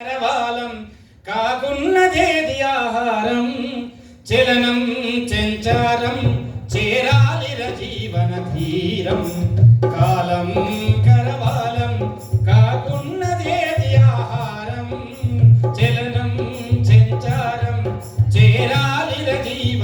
కరవాలం కాకున్నదేది ఆహారం చలనం చెంచారం చేరాలిర జీవన ధీరం కాలం కరవాలం కాకున్నదేది ఆహారం చలనం చెంచారం చేరాలిర జీవన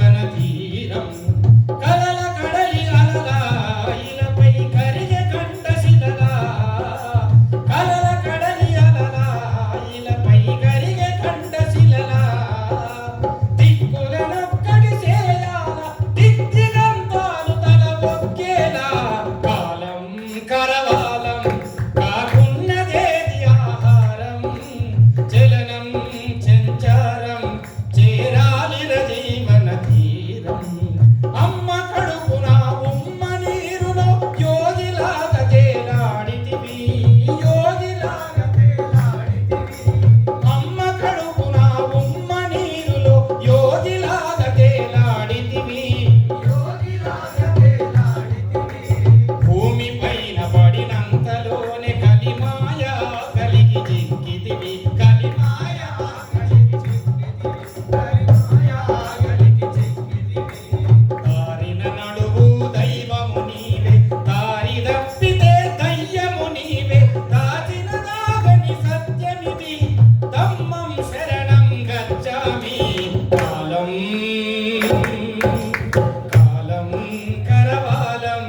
కాలం కరవాలం